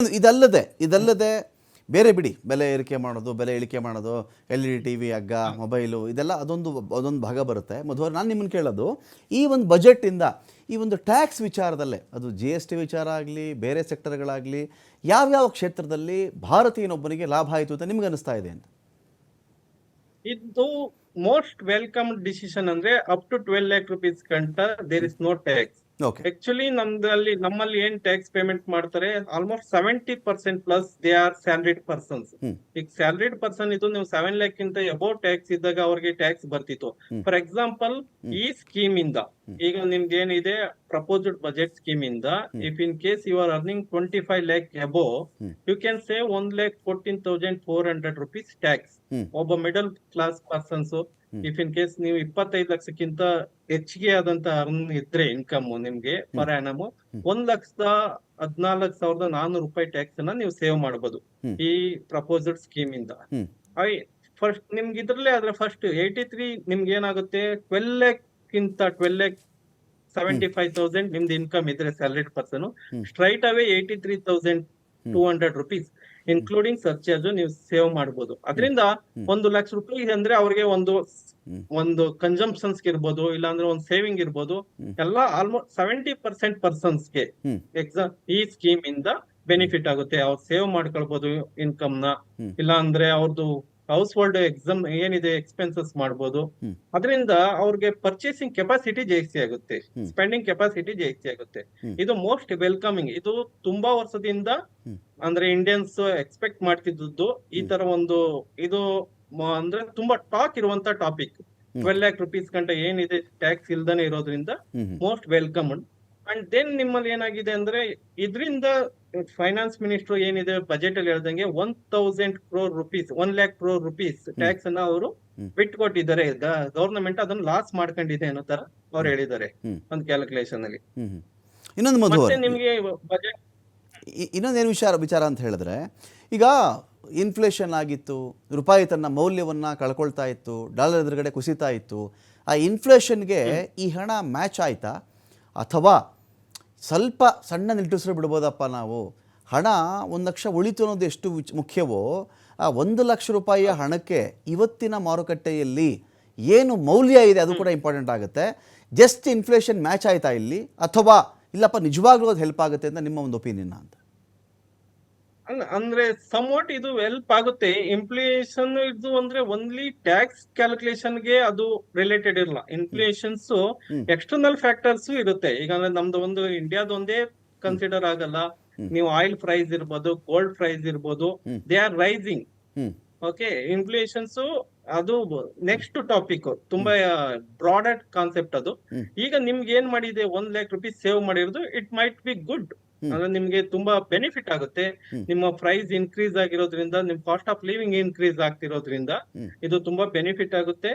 ಇದಲ್ಲದೆ ಇದಲ್ಲದೆ ಬೇರೆ ಬಿಡಿ, ಬೆಲೆ ಏರಿಕೆ ಮಾಡೋದು, ಬೆಲೆ ಇಳಿಕೆ ಮಾಡೋದು L E D T V ಹಗ್ಗ, ಮೊಬೈಲು ಇದೆಲ್ಲ ಅದೊಂದು ಅದೊಂದು ಭಾಗ ಬರುತ್ತೆ. ಮಧುವರ್ ನಾನು ನಿಮ್ಮನ್ನು ಕೇಳೋದು, ಈ ಒಂದು ಬಜೆಟ್ಟಿಂದ ಈ ಒಂದು ಟ್ಯಾಕ್ಸ್ ವಿಚಾರದಲ್ಲೇ, ಅದು ಜಿ ಎಸ್ ಟಿ ವಿಚಾರ ಆಗಲಿ, ಬೇರೆ ಸೆಕ್ಟರ್ಗಳಾಗಲಿ, ಯಾವ್ಯಾವ ಕ್ಷೇತ್ರದಲ್ಲಿ ಭಾರತೀಯನೊಬ್ಬನಿಗೆ ಲಾಭ ಆಯಿತು ಅಂತ ನಿಮ್ಗೆ ಅನಿಸ್ತಾ ಇದೆ ಅಂತ? ಇದು ಮೋಸ್ಟ್ ವೆಲ್ಕಮ್ ಡಿಸಿಷನ್ ಅಂದ್ರೆ up to twelve lakh rupees ಗಂಟ there is no tax actually ನಮ್ದಲ್ಲಿ ನಮ್ಮಲ್ಲಿ ಏನ್ ಟ್ಯಾಕ್ಸ್ ಪೇಮೆಂಟ್ ಮಾಡ್ತಾರೆ almost seventy percent plus they are salaried persons. ಈಗ ಸ್ಯಾಲರಿಡ್ ಪರ್ಸನ್ ಇದು ನೀವು ಸೆವೆನ್ ಲ್ಯಾಕ್ ಇಂತ ಎಬೋ ಟ್ಯಾಕ್ಸ್ ಇದ್ದಾಗ ಅವ್ರಿಗೆ ಟ್ಯಾಕ್ಸ್ ಬರ್ತಿತ್ತು. ಫಾರ್ ಎಕ್ಸಾಂಪಲ್ ಈ ಸ್ಕೀಮ್ ಇಂದ ಈಗ ನಿಮ್ಗೆ ಏನಿದೆ ಪ್ರಪೋಸ್ಡ್ ಬಜೆಟ್ ಸ್ಕೀಮ್ ಇಂದ if in case you are earning twenty five lakh above you can save one lakh fourteen thousand four hundred rupees tax ಒಬ್ಬ middle class persons. If in case ನೀವು ಇಪ್ಪತ್ತೈದು ಲಕ್ಷಕ್ಕಿಂತ ಹೆಚ್ಚಿಗೆ ಆದಂತ ಅರ್ನ್ ಇದ್ರೆ income ನಿಮ್ಗೆ per annum ಒಂದ್ ಲಕ್ಷದ ಹದ್ನಾಲ್ಕು ಸಾವಿರದ ನಾನೂರು ರೂಪಾಯಿ ಟ್ಯಾಕ್ಸ್ ಅನ್ನ ನೀವು ಸೇವ್ ಮಾಡಬಹುದು ಈ ಪ್ರಪೋಸಲ್ ಸ್ಕೀಮ್ ಇಂದ. ಫಸ್ಟ್ ನಿಮ್ಗೆ ಇದ್ರಲ್ಲೇ ಆದ್ರೆ ಫಸ್ಟ್ ಏಯ್ಟಿ ತ್ರೀ ನಿಮ್ಗೆ ಏನಾಗುತ್ತೆ? ಟ್ವೆಲ್ ಲ್ಯಾಕ್ ಕಿಂತ twelve lakh seventy five thousand ನಿಮ್ದು ಇನ್ಕಮ್ ಇದ್ರೆ salaried person straight away eighty three thousand two hundred rupees including surcharge ನೀವು ಸೇವ್ ಮಾಡಬಹುದು ಅದರಿಂದ. ಒಂದು ಲಕ್ಷ ರೂಪಾಯಿ ಅಂದ್ರೆ ಅವ್ರಿಗೆ ಒಂದು ಒಂದು ಕನ್ಸಂಪ್ಷನ್ಸ್ ಇರ್ಬೋದು ಇಲ್ಲಾಂದ್ರೆ ಒಂದು ಸೇವಿಂಗ್ ಇರ್ಬೋದು. ಎಲ್ಲ ಆಲ್ಮೋಸ್ಟ್ ಸೆವೆಂಟಿ ಪರ್ಸೆಂಟ್ ಪರ್ಸನ್ಸ್ಗೆ ಎಕ್ಸಾಮ್ ಈ ಸ್ಕೀಮ್ ಇಂದ ಬೆನಿಫಿಟ್ ಆಗುತ್ತೆ. ಅವ್ರು ಸೇವ್ ಮಾಡ್ಕೊಳ್ಬಹುದು ಇನ್ಕಮ್ನ. ಇಲ್ಲಾಂದ್ರೆ ಇಲ್ಲ ಅಂದ್ರೆ ಅವ್ರದ್ದು ಹೌಸ್ ಹೋಲ್ಡ್ ಎಕ್ಸಾಮ್ ಏನಿದೆ ಎಕ್ಸ್ಪೆನ್ಸಸ್ ಮಾಡ್ಬೋದು. ಹ್ಮ್. ಅದರಿಂದ ಅವ್ರಿಗೆ ಪರ್ಚೇಸಿಂಗ್ ಕೆಪಾಸಿಟಿ ಜಾಸ್ತಿ ಆಗುತ್ತೆ. ಸ್ಪೆಂಡಿಂಗ್ ಕೆಪಾಸಿಟಿ ಜಾಸ್ತಿ ಆಗುತ್ತೆ. ಇದು ಮೋಸ್ಟ್ ವೆಲ್ಕಮಿಂಗ್ ಇದು ತುಂಬಾ ವರ್ಷದಿಂದ ಅಂದ್ರೆ ಇಂಡಿಯನ್ಸ್ ಎಕ್ಸ್ಪೆಕ್ಟ್ ಮಾಡ್ತಿದ್ದದ್ದು ಈ ತರ ಒಂದು ಇದು ಅಂದ್ರೆ ತುಂಬಾ ಟಾಕ್ ಇರುವಂತ ಟಾಪಿಕ್. ಟ್ವೆಲ್ ಲ್ಯಾಕ್ ರುಪೀಸ್ ಗಂಟೆ ಏನಿದೆ ಟ್ಯಾಕ್ಸ್ ಇಲ್ದಾನೆ ಇರೋದ್ರಿಂದ. ಮೋಸ್ಟ್ ವೆಲ್ಕಮ್ ಅಂಡ್ ದೆನ್ ನಿಮ್ಮಲ್ಲಿ ಏನಾಗಿದೆ ಅಂದ್ರೆ ಇದರಿಂದ ಫೈನಾನ್ಸ್ ಮಿನಿಸ್ಟರ್ ಏನಿದೆ ಬಜೆಟ್ ಅಲ್ಲಿ ಹೇಳ್ದಂಗೆ one thousand crore rupees one lakh crore rupees tax ಅನ್ನ ಅವರು. ಬಿಟ್ಕೊಟ್ಟಿದ್ದಾರೆ. ಗವರ್ನಮೆಂಟ್ ಅದನ್ನ ಲಾಸ್ ಮಾಡ್ಕೊಂಡಿದೆ ಅನ್ನೋ ತರ ಅವ್ರು ಹೇಳಿದ್ದಾರೆ ಒಂದು ಕ್ಯಾಲ್ಕುಲೇಷನ್ ಅಲ್ಲಿ. ಇನ್ನೊಂದು ನಿಮ್ಗೆ ಬಜೆಟ್ ಇನ್ನೊಂದೇನು ವಿಚಾರ ವಿಚಾರ ಅಂತ ಹೇಳಿದ್ರೆ ಈಗ ಇನ್ಫ್ಲೇಷನ್ ಆಗಿತ್ತು ರೂಪಾಯಿ ತನ್ನ ಮೌಲ್ಯವನ್ನು ಕಳ್ಕೊಳ್ತಾ ಇತ್ತು ಡಾಲರ್ ಎದುರುಗಡೆ ಕುಸಿತಾ ಇತ್ತು ಆ ಇನ್ಫ್ಲೇಷನ್ಗೆ ಈ ಹಣ ಮ್ಯಾಚ್ ಆಯ್ತಾ? ಅಥವಾ ಸ್ವಲ್ಪ ಸಣ್ಣ ನಿಟ್ಟುಸಿರು ಬಿಡ್ಬೋದಪ್ಪ ನಾವು. ಹಣ ಒಂದು ಲಕ್ಷ ಉಳಿತು ಅನ್ನೋದು ಎಷ್ಟು ಮುಖ್ಯವೋ, ಆ ಒಂದು ಲಕ್ಷ ರೂಪಾಯಿಯ ಹಣಕ್ಕೆ ಇವತ್ತಿನ ಮಾರುಕಟ್ಟೆಯಲ್ಲಿ ಏನು ಮೌಲ್ಯ ಇದೆ ಅದು ಕೂಡ ಇಂಪಾರ್ಟೆಂಟ್ ಆಗುತ್ತೆ. ಜಸ್ಟ್ ಇನ್ಫ್ಲೇಷನ್ ಮ್ಯಾಚ್ ಆಯಿತಾ ಇಲ್ಲಿ? ಅಥವಾ ಇಲ್ಲಪ್ಪ ನಿಜವಾಗ್ಲೂ ಅದು ಹೆಲ್ಪ್ ಆಗುತ್ತೆ ಅಂತ ನಿಮ್ಮ ಒಂದು ಒಪಿನಿಯನ್ ಅಂತ? ಅಂದ್ರೆ ಸಮ್ವಾಟ್ ಇದು ಹೆಲ್ಪ್ ಆಗುತ್ತೆ. ಇನ್ಫ್ಲೇಷನ್ ಇದು ಅಂದ್ರೆ ಓನ್ಲಿ ಟ್ಯಾಕ್ಸ್ ಕ್ಯಾಲ್ಕುಲೇಷನ್ಗೆ ಅದು ರಿಲೇಟೆಡ್ ಇರಲ್ಲ. ಇನ್ಫ್ಲೇಷನ್ಸ್. ಎಕ್ಸ್ಟರ್ನಲ್ ಫ್ಯಾಕ್ಟರ್ಸ್ ಇರುತ್ತೆ. ಈಗ ಅಂದ್ರೆ ನಮ್ದು ಒಂದು ಇಂಡಿಯಾದ ಒಂದೇ ಕನ್ಸಿಡರ್ ಆಗಲ್ಲ. ನೀವು ಆಯಿಲ್ ಪ್ರೈಸ್ ಇರ್ಬೋದು ಗೋಲ್ಡ್ ಪ್ರೈಸ್ ಇರ್ಬೋದು they are rising okay inflations ಅದು ನೆಕ್ಸ್ಟ್ ಟಾಪಿಕ್ ತುಂಬಾ ಬ್ರಾಡರ್ ಕಾನ್ಸೆಪ್ಟ್ ಅದು. ಈಗ ನಿಮ್ಗೆ ಏನ್ ಮಾಡಿದೆ? ಒಂದ್ ಲ್ಯಾಕ್ ರುಪೀಸ್ ಸೇವ್ ಮಾಡಿರೋದು. It might be good. ಅಂದ್ರೆ ನಿಮ್ಗೆ ತುಂಬಾ ಬೆನಿಫಿಟ್ ಆಗುತ್ತೆ. ನಿಮ್ಮ ಪ್ರೈಸ್ ಇನ್ಕ್ರೀಸ್ ಆಗಿರೋದ್ರಿಂದ ನಿಮ್ ಕಾಸ್ಟ್ ಆಫ್ ಲಿವಿಂಗ್ ಇನ್ಕ್ರೀಸ್ ಆಗ್ತಿರೋದ್ರಿಂದ ಇದು ತುಂಬಾ ಬೆನಿಫಿಟ್ ಆಗುತ್ತೆ.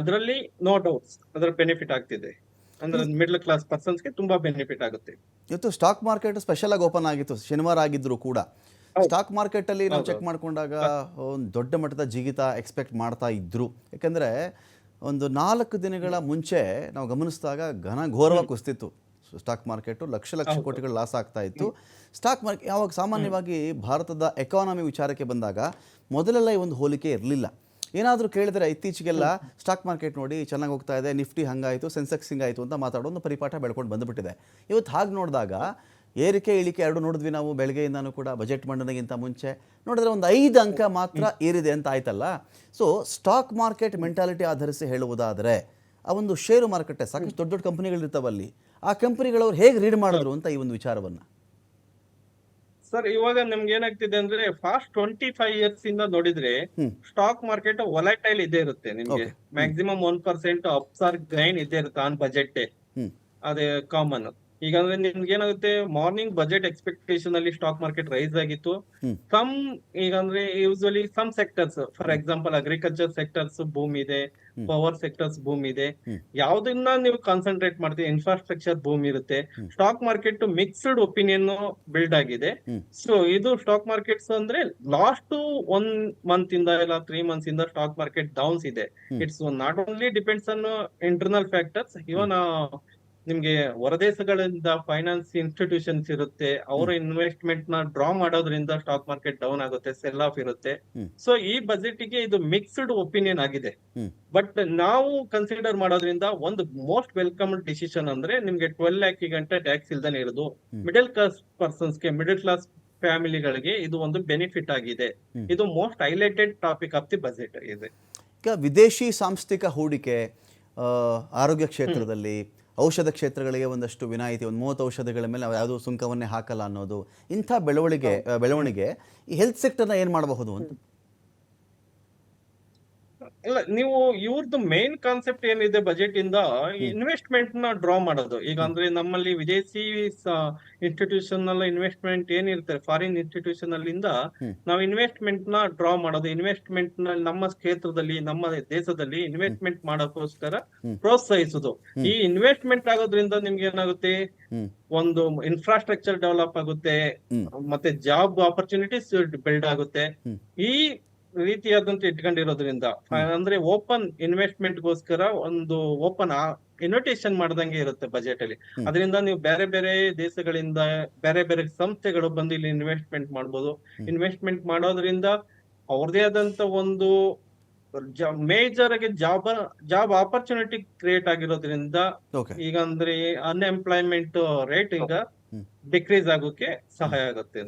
ಅದರಲ್ಲಿ ನೋ ಡೌಟ್ಸ್ ಅದರ ಬೆನಿಫಿಟ್ ಆಗ್ತಿದೆ. ಅಂದ್ರೆ ಮಿಡ್ಲ್ ಕ್ಲಾಸ್ ಪರ್ಸನ್ಸ್ಗೆ ತುಂಬಾ ಬೆನಿಫಿಟ್ ಆಗುತ್ತೆ. ಇವತ್ತು ಸ್ಟಾಕ್ ಮಾರ್ಕೆಟ್ ಸ್ಪೆಷಲ್ ಆಗಿ ಓಪನ್ ಆಗಿತ್ತು ಶನಿವಾರ ಆಗಿದ್ರು ಕೂಡ. ಸ್ಟಾಕ್ ಮಾರ್ಕೆಟ್ ಅಲ್ಲಿ ನಾವು ಚೆಕ್ ಮಾಡ್ಕೊಂಡಾಗ ಒಂದು ದೊಡ್ಡ ಮಟ್ಟದ ಜಿಗಿತ ಎಕ್ಸ್ಪೆಕ್ಟ್ ಮಾಡ್ತಾ ಇದ್ರು. ಯಾಕಂದ್ರೆ ಒಂದು ನಾಲ್ಕು ದಿನಗಳ ಮುಂಚೆ ನಾವು ಗಮನಿಸಿದಾಗ ಘನ ಘೋರವಾಗಿ ಕುಸ್ತಿತ್ತು. ಸ್ಟಾಕ್ ಮಾರ್ಕೆಟು ಲಕ್ಷ ಲಕ್ಷ. ಕೋಟಿಗಳು ಲಾಸ್ ಆಗ್ತಾ ಇತ್ತು. ಸ್ಟಾಕ್ ಮಾರ್ಕೆಟ್ ಯಾವಾಗ ಸಾಮಾನ್ಯವಾಗಿ ಭಾರತದ ಎಕಾನಮಿ ವಿಚಾರಕ್ಕೆ ಬಂದಾಗ ಮೊದಲೆಲ್ಲ ಈ ಒಂದು ಹೋಲಿಕೆ ಇರಲಿಲ್ಲ. ಏನಾದರೂ ಕೇಳಿದರೆ ಇತ್ತೀಚೆಗೆಲ್ಲ ಸ್ಟಾಕ್ ಮಾರ್ಕೆಟ್ ನೋಡಿ ಚೆನ್ನಾಗಿ ಹೋಗ್ತಾ ಇದೆ ನಿಫ್ಟಿ ಹಂಗಾಯಿತು ಸೆನ್ಸೆಕ್ಸ್ ಹಿಂಗಾಯಿತು ಅಂತ ಮಾತಾಡೋ ಒಂದು ಪರಿಪಾಠ ಬೆಳ್ಕೊಂಡು ಬಂದುಬಿಟ್ಟಿದೆ. ಇವತ್ತು ಹಾಗೆ ನೋಡಿದಾಗ ಏರಿಕೆ ಇಳಿಕೆ ಎರಡು ನೋಡಿದ್ವಿ ನಾವು ಬೆಳಗ್ಗೆಯಿಂದನೂ ಕೂಡ ಬಜೆಟ್ ಮಂಡನೆಗಿಂತ ಮುಂಚೆ. ನೋಡಿದ್ರೆ ಒಂದು ಐದು ಅಂಕ ಮಾತ್ರ ಏರಿದೆ ಅಂತ ಆಯ್ತಲ್ಲ. ಸೊ ಸ್ಟಾಕ್ ಮಾರ್ಕೆಟ್ ಮೆಂಟಾಲಿಟಿ ಆಧರಿಸಿ ಹೇಳುವುದಾದರೆ ಆ ಒಂದು ಷೇರು ಮಾರುಕಟ್ಟೆ ಸಾಕಷ್ಟು ದೊಡ್ಡ ದೊಡ್ಡ ಕಂಪನಿಗಳಿರ್ತಾವಲ್ಲಿ ಆ ಕಂಪನಿಗಳವ್ರು ಹೇಗೆ ರೀಡ್ ಮಾಡಿದ್ರು ಅಂತ ಈ ಒಂದು ವಿಚಾರವನ್ನ? ಸರ್ ಇವಾಗ ನಿಮ್ಗೆ ಏನಾಗ್ತಿದೆ ಅಂದ್ರೆ ಫಾಸ್ಟ್ ಟ್ವೆಂಟಿ ಫೈವ್ ಇಯರ್ಸ್ ಇಂದ ನೋಡಿದ್ರೆ ಸ್ಟಾಕ್ ಮಾರ್ಕೆಟ್ ಒಲೈಟೈಲ್ ಇದೆ ಇರುತ್ತೆ ನಿಮ್ಗೆ. ಮ್ಯಾಕ್ಸಿಮಮ್ ಒನ್ ಪರ್ಸೆಂಟ್ ಅಪ್ಸಾರ್ ಗೈನ್ ಇದ್ದೇ ಇರುತ್ತೆ ಆನ್ ಬಜೆಟ್ ಅದೇ ಕಾಮನ್ ಈಗ ಅಂದ್ರೆ ನಿಮ್ಗೆ ಏನಾಗುತ್ತೆ ಮಾರ್ನಿಂಗ್ ಬಜೆಟ್ ಎಕ್ಸ್ಪೆಕ್ಟೇಷನ್ ಅಲ್ಲಿ ಸ್ಟಾಕ್ ಮಾರ್ಕೆಟ್ ರೈಸ್ ಆಗಿತ್ತು. ಸಮ್ ಈಗ ಅಂದ್ರೆ usually some sectors for example agriculture sectors ಭೂಮಿ ಇದೆ ಪವರ್ ಸೆಕ್ಟರ್ಸ್ ಭೂಮಿ ಇದೆ. ಯಾವ್ದನ್ನ ನೀವು ಕಾನ್ಸಂಟ್ರೇಟ್ ಮಾಡ್ತೀವಿ ಇನ್ಫ್ರಾಸ್ಟ್ರಕ್ಚರ್ ಭೂಮಿ ಇರುತ್ತೆ. Stock market mixed opinion build ಆಗಿದೆ. ಸೊ ಇದು ಸ್ಟಾಕ್ ಮಾರ್ಕೆಟ್ಸ್ ಅಂದ್ರೆ ಲಾಸ್ಟ್ ಒನ್ ಮಂತ್ ಇಂದ ಇಲ್ಲ ತ್ರೀ ಮಂತ್ಸ್ ಇಂದ ಸ್ಟಾಕ್ ಮಾರ್ಕೆಟ್ ಡೌನ್ಸ್ ಇದೆ. It's not only depends on internal factors even ನಿಮ್ಗೆ ಹೊರದೇಶಗಳಿಂದ ಫೈನಾನ್ಸ್ ಇನ್ಸ್ಟಿಟ್ಯೂಷನ್ಸ್ ಇರುತ್ತೆ ಅವರ ಇನ್ವೆಸ್ಟ್ಮೆಂಟ್ನ ಡ್ರಾ ಮಾಡೋದ್ರಿಂದ ಸ್ಟಾಕ್ ಮಾರ್ಕೆಟ್ ಡೌನ್ ಆಗುತ್ತೆ ಸೆಲ್ ಆಫ್ ಇರುತ್ತೆ. ಸೊ ಈ ಬಜೆಟ್ಗೆ ಇದು ಮಿಕ್ಸ್ಡ್ ಒಪಿನಿಯನ್ ಆಗಿದೆ. ಬಟ್ ನಾವು ಕನ್ಸಿಡರ್ ಮಾಡೋದ್ರಿಂದ ಒಂದು ಮೋಸ್ಟ್ ವೆಲ್ಕಮ್ ಡಿಸಿಷನ್ ಅಂದ್ರೆ ನಿಮ್ಗೆ ಟ್ವೆಲ್ ಲ್ಯಾಕ್ ಗಂಟೆ ಟ್ಯಾಕ್ಸ್ ಇಲ್ದಾನೆ ಇರೋದು. ಮಿಡಲ್ ಕ್ಲಾಸ್ ಪರ್ಸನ್ಸ್ಗೆ ಮಿಡಲ್ ಕ್ಲಾಸ್ ಫ್ಯಾಮಿಲಿಗಳಿಗೆ ಇದು ಒಂದು ಬೆನಿಫಿಟ್ ಆಗಿದೆ. ಇದು most highlighted topic of the budget ಇದೆ. ಈಗ ವಿದೇಶಿ ಸಾಂಸ್ಥಿಕ ಹೂಡಿಕೆ ಆರೋಗ್ಯ ಕ್ಷೇತ್ರದಲ್ಲಿ ಔಷಧ ಕ್ಷೇತ್ರಗಳಿಗೆ ಒಂದಷ್ಟು ವಿನಾಯಿತಿ, ಒಂದು ಮೂವತ್ತು ಔಷಧಗಳ ಮೇಲೆ ನಾವು ಯಾವುದೋ ಸುಂಕವನ್ನೇ ಹಾಕಲ್ಲ ಅನ್ನೋದು ಇಂಥ ಬೆಳವಣಿಗೆ ಬೆಳವಣಿಗೆ ಈ ಹೆಲ್ತ್ ಸೆಕ್ಟರ್ನ ಏನು ಮಾಡಬಹುದು ಅಂತ ಇಲ್ಲ ನೀವು ಇವ್ರದ್ದು ಮೇನ್ ಕಾನ್ಸೆಪ್ಟ್ ಏನಿದೆ ಬಜೆಟ್ ಇಂದ ಇನ್ವೆಸ್ಟ್ಮೆಂಟ್ನ ಡ್ರಾ ಮಾಡೋದು. ಈಗ ಅಂದ್ರೆ ನಮ್ಮಲ್ಲಿ ವಿದೇಶಿ ಇನ್ಸ್ಟಿಟ್ಯೂಷನ್ನಲ್ಲಿ ಇನ್ವೆಸ್ಟ್ಮೆಂಟ್ ಏನಿರ್ತಾರೆ ಫಾರಿನ್ ಇನ್ಸ್ಟಿಟ್ಯೂಷನ್ ಅಲ್ಲಿಂದ. ನಾವು ಇನ್ವೆಸ್ಟ್ಮೆಂಟ್ನ ಡ್ರಾ ಮಾಡೋದು. ಇನ್ವೆಸ್ಟ್ಮೆಂಟ್ನ ನಮ್ಮ ಕ್ಷೇತ್ರದಲ್ಲಿ ನಮ್ಮ ದೇಶದಲ್ಲಿ ಇನ್ವೆಸ್ಟ್ಮೆಂಟ್ ಮಾಡೋಕ್ಕೋಸ್ಕರ. ಪ್ರೋತ್ಸಾಹಿಸುದು. ಈ ಇನ್ವೆಸ್ಟ್ಮೆಂಟ್ ಆಗೋದ್ರಿಂದ ನಿಮ್ಗೆ ಏನಾಗುತ್ತೆ? ಒಂದು ಇನ್ಫ್ರಾಸ್ಟ್ರಕ್ಚರ್ ಡೆವಲಪ್ ಆಗುತ್ತೆ. ಮತ್ತೆ ಜಾಬ್ ಆಪರ್ಚುನಿಟೀಸ್ ಬಿಲ್ಡ್ ಆಗುತ್ತೆ. ಈ ರೀತಿಯಾದಂತ ಇಟ್ಕೊಂಡಿರೋದ್ರಿಂದ ಅಂದ್ರೆ ಓಪನ್ ಇನ್ವೆಸ್ಟ್ಮೆಂಟ್ ಗೋಸ್ಕರ ಒಂದು ಓಪನ್ ಇನ್ವಿಟೇಷನ್ ಮಾಡ್ದಂಗೆ ಇರುತ್ತೆ ಬಜೆಟ್ ಅಲ್ಲಿ. ಅದರಿಂದ ನೀವು ಬೇರೆ ಬೇರೆ ದೇಶಗಳಿಂದ ಬೇರೆ ಬೇರೆ ಸಂಸ್ಥೆಗಳು ಬಂದು ಇಲ್ಲಿ ಇನ್ವೆಸ್ಟ್ಮೆಂಟ್ ಮಾಡ್ಬೋದು. ಇನ್ವೆಸ್ಟ್ಮೆಂಟ್ ಮಾಡೋದ್ರಿಂದ ಅವ್ರದೇ ಆದಂತ ಒಂದು ಮೇಜರ್ ಆಗಿ ಜಾಬ್ ಜಾಬ್ ಆಪರ್ಚುನಿಟಿ ಕ್ರಿಯೇಟ್ ಆಗಿರೋದ್ರಿಂದ ಈಗ ಅಂದ್ರೆ ಅನ್ಎಂಪ್ಲಾಯ್ಮೆಂಟ್ ರೇಟ್ ಈಗ ಡಿಕ್ರೀಸ್ ಆಗೋಕೆ ಸಹಾಯ ಆಗುತ್ತೆ